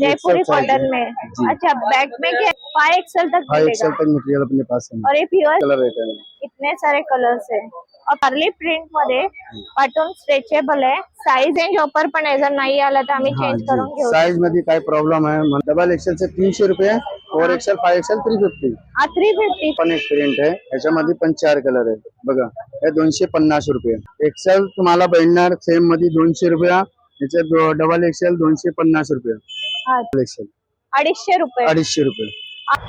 जयपुरी XL cotton है। में। अच्छा बैग में क्या फाइव एक्सएल तक फाइव एक्सएल तक मटेरियल अपने पास है। और ये प्योर कलर रहता है। इतने सारे कलर्स आहे और पार्ली प्रिंटमध्ये पाठवून स्ट्रेचेबल आहे साईज रेंज ऑफर पण आहे जर नाही आला तर आम्ही हाँ चेंज करून घेऊ. साइजमध्ये काय प्रॉब्लेम आहे? डबल एक्सेल से तीनशे रुपये four XL five XL three fifty हा थ्री फिफ्टी पण एक प्रिंट आहे. याच्यामध्ये पण चार कलर आहे. बघा हे दोनशे पन्नास रुपये. एक्सेल तुम्हाला भेटणार सेममध्ये दोनशे रुपया. याच्यात डबल एक्सेल दोनशे पन्नास रुपये. एक्सेल अडीचशे रुपये. अडीचशे रुपये.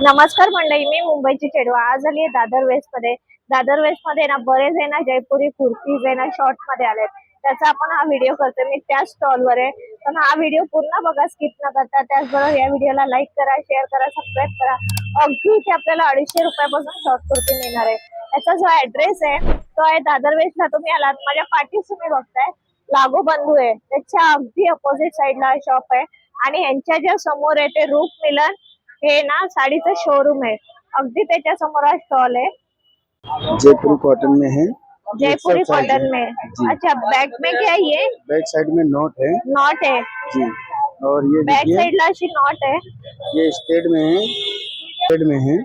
नमस्कार मंडळी मी मुंबईची चेडवा. आज आली आहे दादर वेस्टमध्ये. दादर वेस्टमध्ये ना बरेच आहे ना जयपुरी कुर्तीज आहे ना शॉर्टमध्ये आलेत. त्याचा आपण हा व्हिडिओ करतोय. मी त्याच स्टॉल वर आहे. पण हा व्हिडिओ पूर्ण बघा स्किप न करता. त्याचबरोबर या व्हिडिओला लाईक करा शेअर करा सबस्क्राईब करा. अगदी इथे आपल्याला अडीचशे रुपयापासून शॉर्ट कुर्ती मिळणार आहे. त्याचा जो ऍड्रेस आहे तो आहे दादर वेस्टला तुम्ही आलात. माझ्या पाठीस तुम्ही बघताय. लागो बंधू आहे. त्याच्या अगदी अपोजिट साईडला शॉप आहे. आणि यांच्या ज्या समोर आहे ते रूप मिलन हे ना साडीचं शोरूम आहे. अगदी त्याच्यासमोर हा स्टॉल आहे. जयपुरी कॉटन में है. Jaipuri XL cotton. में. अच्छा बैक में क्या है ये? बैक साइड में नोट है. नॉट है. जी. और ये बैक साइडला अशी नॉट है. ये स्टेट में है. स्टेट में है।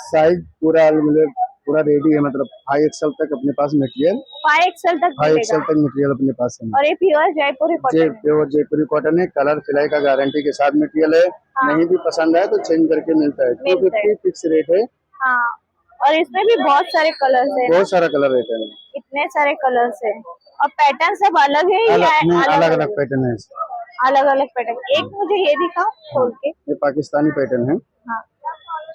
साइज पूरा मतलब पूरा रेडी है मतलब फाइव एक्सएल तक अपने पास मटेरियल फाइव एक्सएल तक फाइव एक्सएल तक मटेरियल अपने पास है। और ये प्योर जयपुरी कॉटन है। प्योर जयपुरी कॉटन है। कलर सिलाई का गारंटी के साथ मटेरियल है। हाँ। नहीं भी पसंद आए तो चेंज करके मिलता है। टू फिफ्टी फिक्स रेट है। हाँ। और इसमें भी बहुत सारे कलर है। बहुत सारा कलर रहता है। इतने सारे कलर है। और पैटर्न सब अलग है अलग अलग पैटर्न है। अलग अलग पैटर्न एक मुझे ये दिखाओ खोल के। ये पाकिस्तानी पैटर्न है हाँ।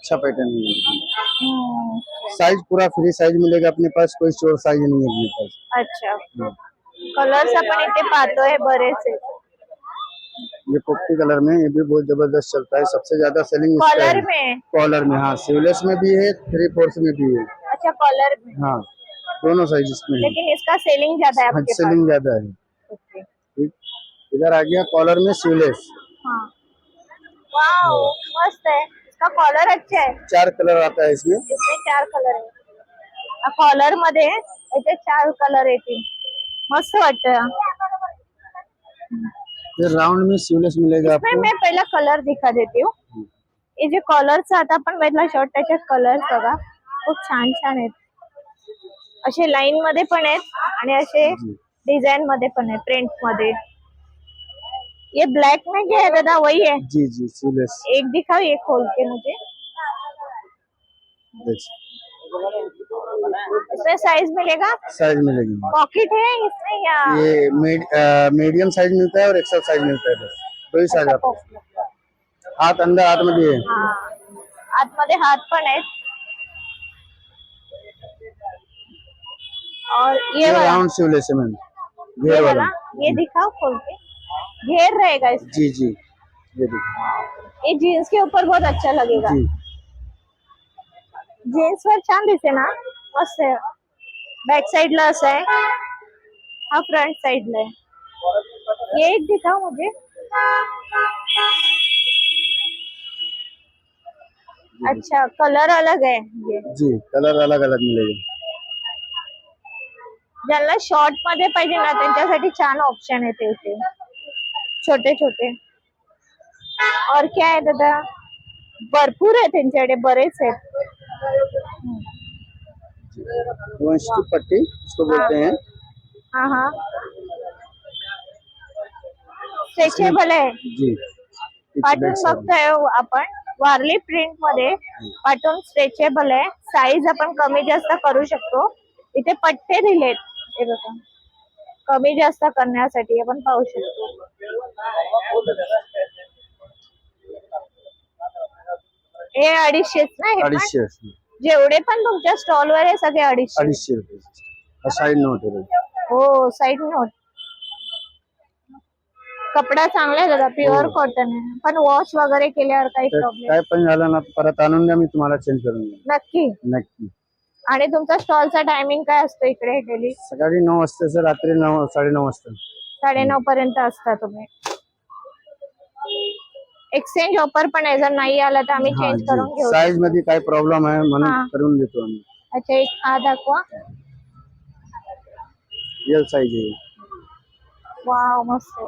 अच्छा पैटर्न है। साइज़ पूरा फ्री साइज़ मिलेगा अपने पास कोई चोर साइज़ नहीं है अपने पास। अच्छा। कलर्स आपण इथे पाहतोय बरेच ये पोपटी कलर में ये भी बहुत ज़बरदस्त चलता है। सबसे ज़्यादा सेलिंग कलर है। में? कॉलर में हाँ। सिवलेस में भी है थ्री फोर्थ में भी है। अच्छा कॉलर में। हाँ। दोनों साइज़ इसमें लेकिन इसका सेलिंग ज़्यादा है हाँ, आपके सेलिंग ज़्यादा है। इधर आ गया कॉलर में सिवलेस हाँ। वाओ मस्त है। इसका कॉलर अच्छा है। चार कलर आता है इसमें। इसमें चार कलर आहे कॉलरमध्ये याचे चार कलर येतील मस्त वाटतं राउंड में सिवलेस मिलेगा इसमें आपको। मैं पहला कलर दिखा देती हूँ। हे जे कॉलरचा आता आपण बघितला शर्ट त्याच्यात कलर बघा। खूप छान छान आहेत। असे लाईन मध्ये पण आहेत आणि असे डिझाईन मध्ये पण आहे प्रिंटमध्ये ये ब्लैक में क्या है दादा वही है। जी जी सिवलेस एक दिखाओ ये खोल के मुझे। इसमें साइज़ मिलेगा? साइज़ मिलेगी। पॉकेट है इसमें या ये मीडियम साइज़ मिलता है और एक्सल साइज़ मिलता है दो ही साइज़ आपको। pocket. हाथ अंदर हाथ मध्ये आहे हा। आतमध्ये हात पण आहेत और ये ये राउंड सिवलेस है मैम ये वाला ये दिखाओ खोल के। घेर रहेगा इसमें? जी जी। ये देखिए ये जीन्स के ऊपर बहुत अच्छा लगेगा। जी। जीन्स वर छान दिसे ना मस्त आहे बॅक साइडला असं आहे हा फ्रंट साइडला आहे ये एक दिखाओ मुझे। अच्छा कलर अलग है ये। जी कलर अलग अलग मिलेगा ज्यांना शॉर्ट मध्ये पाहिजे ना त्यांच्यासाठी छान ऑप्शन ते इथे छोटे छोटे और क्या आहे दादा? भरपूर आहे त्यांच्याकडे बरेच आहेत. वंश की पट्टी इसको बोलते हैं. हा हा. स्ट्रेचेबल आहे. जी. पाठवून बघतोय आपण. वारली प्रिंटमध्ये पाठवून स्ट्रेचेबल आहे. साईज आपण कमी जास्त करू शकतो. इथे पट्टे दिलेत. हे बघा. कमी जास्त करण्यासाठी आपण पाहू शकतो. हे अडीचशेच ना हे पण? अडीचशे. असते. जेवढे पण तुमच्या स्टॉल वर आहे सगळे अडीचशे. अडीचशे रुपये. साइड नोट है बघा. हो साईड नोट कपडा चांगला आहे दादा प्युअर कॉटन आहे. पण वॉश वगैरे केल्यावर काही तर प्रॉब्लेम काय पण झालं ना परत आणून द्या मी तुम्हाला चेंज करून देईन. नक्की. नक्की. आणि तुमचा स्टॉलचा टायमिंग काय असतो इकडे डेली? सकाळी नऊ वाजता सर रात्री नऊ साडेनऊ वाजता. साडेनऊ पर्यंत असता तुम्ही. एक्सचेंज ऑफर पण आहे जर नाही आला तर आम्ही चेंज करून घेऊ. साईजमध्ये काय प्रॉब्लेम आहे हा. म्हणून करून देतो आम्ही. अच्छा एक हा दाखवा. एल साईज आहे. वाव मस्त.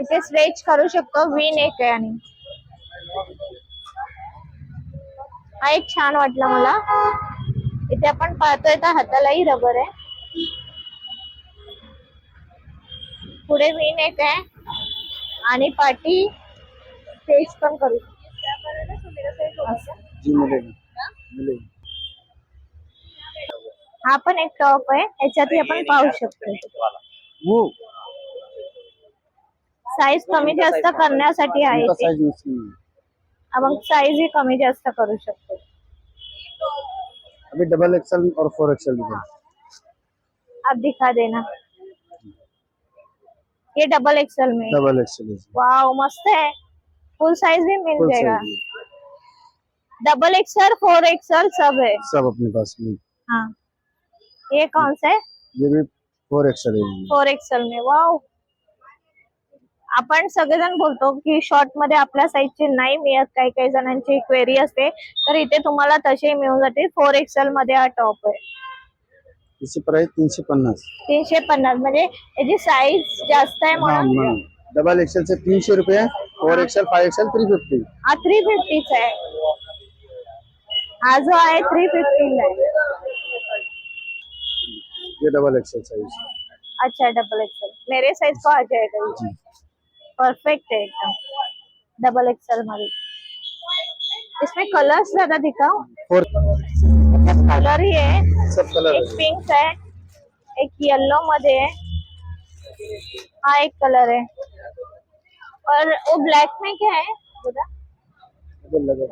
इथे स्ट्रेच करू शकतो वी नेक आहे आणि. हा एक छान वाटला मला. इथे आपण पाहतोय तर हातालाही रबर आहे. पुढे वी नेक आहे. आणि पाठी स्ट्रेच पण करू शकतो जी मिलेगी. मिलेगी. हा पण एक टॉप आहे. याच्यातही आपण पाहू शकतो. साईज कमी जास्त करण्यासाठी आहे है आपण साईज ही कमी जास्त करू शकतो. अभी डबल एक्सएल और फोर एक्सएल दिखा आप दिखा देना। ये डबल एक्सएल में। डबल एक्सएल वाओ मस्त है। फुल साइज़ भी मिल जाएगा। डबल एक्सएल फोर एक्सएल सब है। सब अपने पास में। हाँ। ये कौन सा है? ये भी फोर एक्सएल है फोर एक्सएल में। वाव आपण सगळेजण बोलतो की शॉर्टमध्ये आपल्या साईजचे नाही मिळत काही काही जणांची क्वेरी असते. तर इथे तुम्हाला तसे मिळून जाते. फोर एक्सएलमध्ये हा टॉप आहे. इसकी प्राइस तीन सौ पन्नास. तीनशे पन्नास. म्हणजे याची साईज जास्त आहे म्हणून. डबल एक्सएल से तीन सौ रुपये four XL five XL three fifty हा थ्री फिफ्टीचा आहे. हा जो आहे थ्री फिफ्टीला आहे. ये डबल एक्सएल साइज अच्छा डबल एक्सएल मेरे साइज को आ जाएगा ये जी. परफेक्ट है एकदम. डबल एक्सएल मध्ये इसमें कलर्स ज़्यादा दिखाओ. कलर ही है. सब कलर एक पिंक है एक येलो मध्ये है. हा एक कलर है. और वो ब्लैक में क्या है? उधर लगा.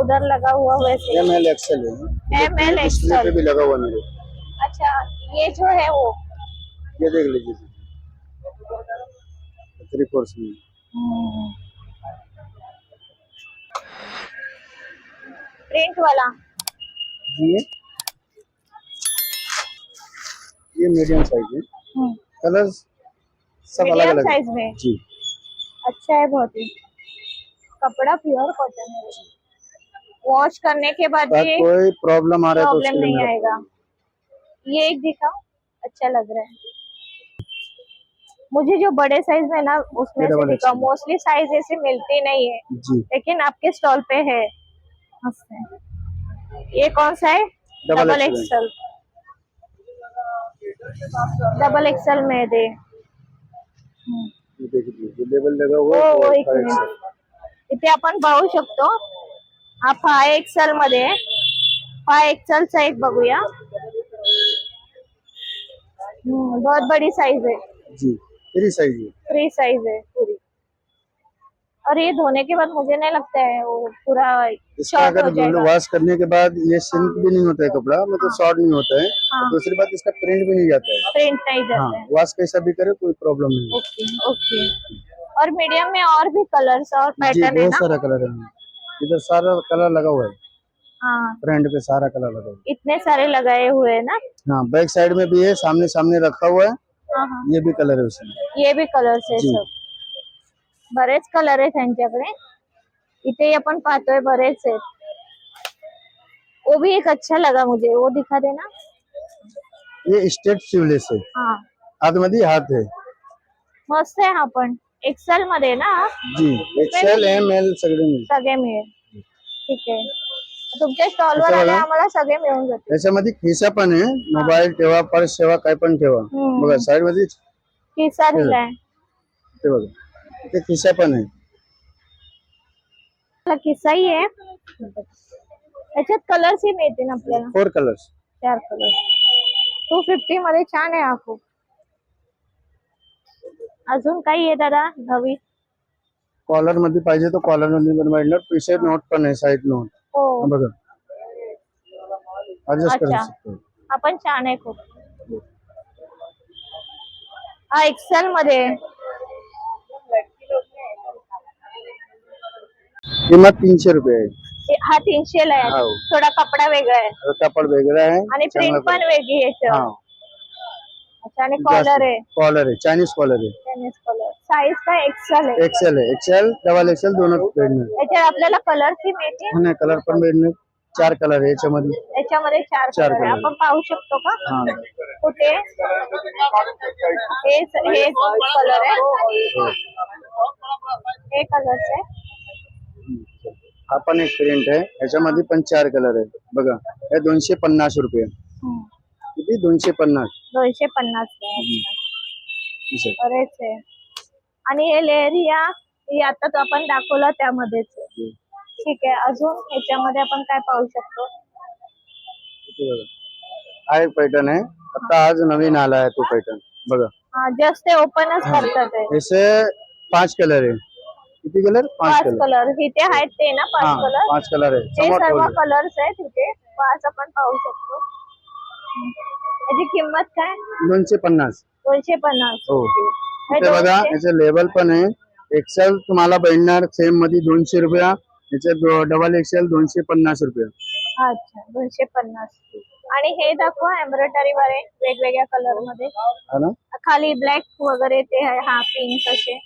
उधर लगा हुआ वैसे M L XL M L XL भी लगा हुआ मेरे. अच्छा ये जो है वो. ये देख लीजिए. थ्री फोर्स में प्रिंट वाला। ये। ये मीडियम साइज़ है। कलर्स सब अलग अलग साइज़ में? जी। अच्छा है बहुत ही। कपड़ा प्योर कॉटन है। वॉश करने के बाद ये कोई प्रॉब्लम आ रहा है तो प्रॉब्लम नहीं आएगा। ये एक दिखाओ। अच्छा लग रहा है। मुझे जो बड़े साइज़ में ना उसमें से। मोस्टली साइज़ ऐसे मिलती नहीं है। जी। लेकिन आपके स्टॉल पे है। ये कौन सा है? डबल एक्सल डबल एक्सल में दे। हम्म. लेबल लगा हुआ हो और एक five मिनिट। इथे आपण पाहू शकतो। हा फाय एक्सल मध्ये फाय एक्सल बघूया हम्म, बहुत बड़ी साइज़ है। जी। थ्री साइज़ है। फ्री साइज़ है पूरी। और ये धोने के बाद मुझे नहीं लगता है वो पूरा इसका अगर वॉश करने के बाद ये सिल्क भी नहीं होता है कपड़ा मतलब शॉर्ट नहीं होता है। हाँ। दूसरी बात इसका प्रिंट भी नहीं जाता है। प्रिंट नहीं हाँ जाता है वॉश कैसा भी करे कोई प्रॉब्लम नहीं ओके ओके और मीडियम में और भी कलर्स और पैटर्न है बहुत ना? सारा कलर है। इधर सारा कलर लगा हुआ है। हाँ। फ्रंट पे सारा कलर लगा हुआ है। इतने सारे लगाए हुए हैं ना? है हाँ बैक साइड में भी है सामने सामने रखा हुआ है हाँ हाँ। ये भी कलर है उसमें। ये भी कलर्स आहे जी. सब। बरेच कलर आहेत त्यांच्याकडे इथे आपण पाहतोय बरेच आहेत। वो भी एक अच्छा लगा मुझे वो दिखा देना। ये स्टेट सिवलेस है। हाँ। आतमध्ये हात है। मस्त आहे हा पण. एक्सेल मध्ये ना? जी एक्सेल एम एल सगळे मिळेल सगळे मिळेल. ठीक आहे. तुमच्या स्टॉल वर आले? आम्हाला सगळे मिळून जातील. त्याच्यामध्ये खिसा पण आहे. मोबाईल ठेवा पर्स ठेवा काय पण ठेवा. हम्म. बघा साइडमध्ये किसा दिलाय ते बघा. ते खिसा पण आहे. हा किस्साही आहे. त्याच्यात कलर्स ही मिळतील आपल्याला. फोर कलर्स चार कलर टू फिफ्टी मध्ये छान आहे हा खूप. अजून काही आहे दादा नवीन? कॉलरमध्ये पाहिजे तर कॉलरमध्ये बनवायला. टी शर्ट नोट पण आहे साईड नोट हो. बघा. ऍडजस्ट करू अच्छा. शकतो. हा पण छान आहे खूप. हा एक्सेल मध्ये. आहे. किंमत तीनशे रुपये आहे. हा तीनशे ला आहे. हो. थोडा कपडा वेगळा आहे. आता कापड वेगळा आहे. आणि प्रिंट पण वेगळी आहे हा. अच्छा आणि कॉलर आहे. कॉलर आहे. चायनीज कॉलर आहे. टेनिस कलर साईज काय एक्सेल आहे? एक्सेल आहे. एक्सेल डबल एक्सेल दोनों भेटणार याच्यात आपल्याला कलर ही मिळते नाही कलर पण भेटणार. चार कलर आहे याच्यामध्ये. याच्यामध्ये चार चार कलर color. आपण पाहू शकतो का? हा. कुठे? हे हे कलर आहे. हो. हे कलर्स आहे. हा पण एक प्रिंट आहे. याच्यामध्ये पण चार कलर आहे. बघा हे दोनशे पन्नास रुपये. किती? दोनशे पन्नास. दोनशे पन्नास. बरेच आहे. आणि हे लेहरिया आता आपण दाखवला त्यामध्येच. ठीक आहे. अजून ह्याच्यामध्ये आपण काय पाहू शकतो. हा एक पैठण आहे. आता आज नवीन आला आहे तो पैठण बघा. जस्ट ते ओपनच करतात आहे ऐसे पाच कलर आहे. किती कलर पाच कलर इथे आहेत ते ना पाच कलर पाच कलर आहे. हे सर्व. कलर्स आहेत इथे. पाच आपण पाहू शकतो. याची किंमत काय? दोनशे पन्नास. दोनशे पन्नास. हो. इथे बघा याचे लेबल पण आहे. एक्सेल तुम्हाला भेटणार सेममध्ये दोनशे रुपया. याचे डबल एक्सेल दोनशे पन्नास रुपया. अच्छा दोनशे पन्नास. आणि हे दाखवा एम्ब्रॉयडरी वर वेगवेगळ्या कलरमध्ये खाली ब्लॅक वगैरे ते आहे हा पिंक असे.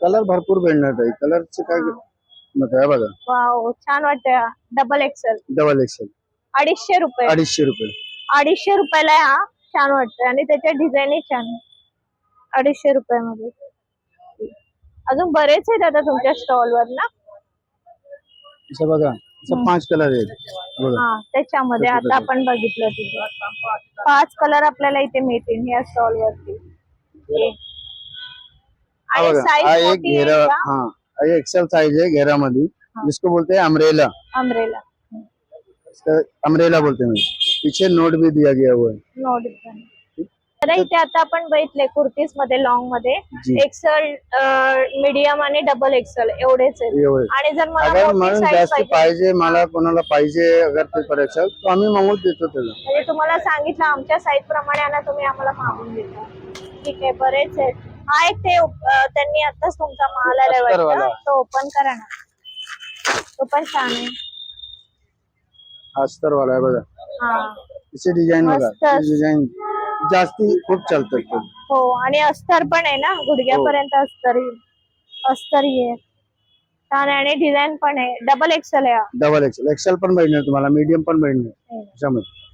कलर भरपूर भेटणार ताई. कलरचे काय मत आहे बघा. वाव छान वाटतं डबल एक्सेल डबल एक्सेल अडीचशे रुपये. अडीचशे रुपये. अडीचशे रुपयाला हा. छान वाटतंय. आणि त्याच्या डिझाईनही छान आहे. अडीचशे रुपयामध्ये. अजून बरेच आहेत आता तुमच्या स्टॉल वर ना? असं बघा असं पाच कलर आहेत. बघा. हा त्याच्यामध्ये आता आपण बघितलं तिथे. पाच कलर आपल्याला इथे मिळतील या स्टॉल वरती. हा. आणि बघा हा साईज एक मोठी घेरा आहे का? हा हा एक्सेल साइज आहे घेरामध्ये. जिसको बोलते अमरेला अमरेला अमरेला बोलते हैं. पीछे नोट भी दिया गया हुआ है। नोट तर इथे आता आपण बघितले कुर्तीजमध्ये लॉंगमध्ये. जी. एक्सेल मीडियम आणि डबल एक्सेल एवढेच आहेत. एवढे. आणि जर मला अगर मोठी म्हणून साईज जास्त पाहिजे पाहिजे मला कोणाला पाहिजे अगर ते परीक्षा तर आम्ही मागून देतो त्याला. म्हणजे तुम्हाला सांगितलं आमच्या साईज प्रमाणे आला तुम्ही आम्हाला मागून देता. ठीक आहे बरेच आहेत. हा एक ते अं, त्यांनी आताच तुमचा माल आलाय अस्तरवाला. तो ओपन करा ना. तो पण छान आहे. अस्तर वाला आहे बघा. तिचे डिझाईन बघा. मस्त. डिझाईन जास्ती खूप चालतात ते. हो आणि अस्तर पण आहे ना? गुडघ्यापर्यंत अस्तर येईल. अस्तर आहे. छान आहे आणि डिझाईन पण आहे. डबल एक्सेल आहे हा. डबल एक्सेल एक्सेल पण भेटणार तुम्हाला. मीडियम पण भेटणार. त्याच्यामध्ये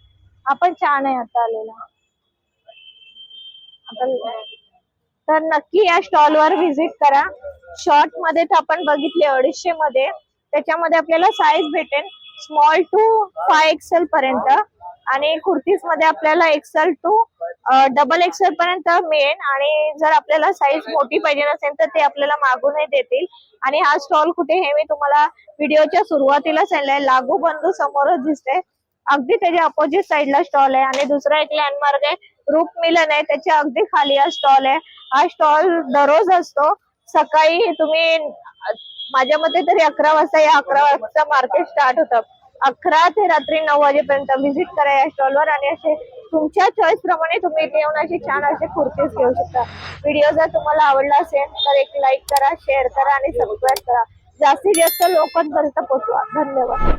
हा पण छान आहे आता आलेला. तर नक्की या स्टॉल वर व्हिजिट करा. शॉर्टमध्ये तर आपण बघितले अडीचशे मध्ये. त्याच्यामध्ये आपल्याला साईज भेटेल. स्मॉल टू फाय एक्सेल पर्यंत. आणि कुर्तीजमध्ये आपल्याला एक्सेल टू डबल एक्सेल पर्यंत मिळेल आणि जर आपल्याला साईज मोठी पाहिजे नसेल तर ते आपल्याला मागूनही देतील. आणि हा स्टॉल कुठे हे मी तुम्हाला व्हिडिओच्या सुरुवातीला सांगितलंय. लागू बंधू समोरच दिसते अगदी त्याच्या अपोजिट साईडला स्टॉल आहे. आणि दुसरा एक लँडमार्क आहे. रूप मिलन आहे. त्याच्या अगदी खाली हा स्टॉल आहे. हा स्टॉल दररोज असतो. सकाळी तुम्ही माझ्या मते तरी अकरा वाजता या अकरा वाजता मार्केट स्टार्ट होतं. अकरा ते रात्री नऊ वाजेपर्यंत व्हिजिट करा या स्टॉलवर आणि असे तुमच्या चॉईस प्रमाणे तुम्ही इथे येऊन असे छान असे कुर्तीज घेऊ शकता. व्हिडिओ जर तुम्हाला आवडला असेल तर एक लाईक करा शेअर करा आणि सबस्क्राईब करा. जास्तीत जास्त लोकांपर्यंत पोहोचवा. धन्यवाद.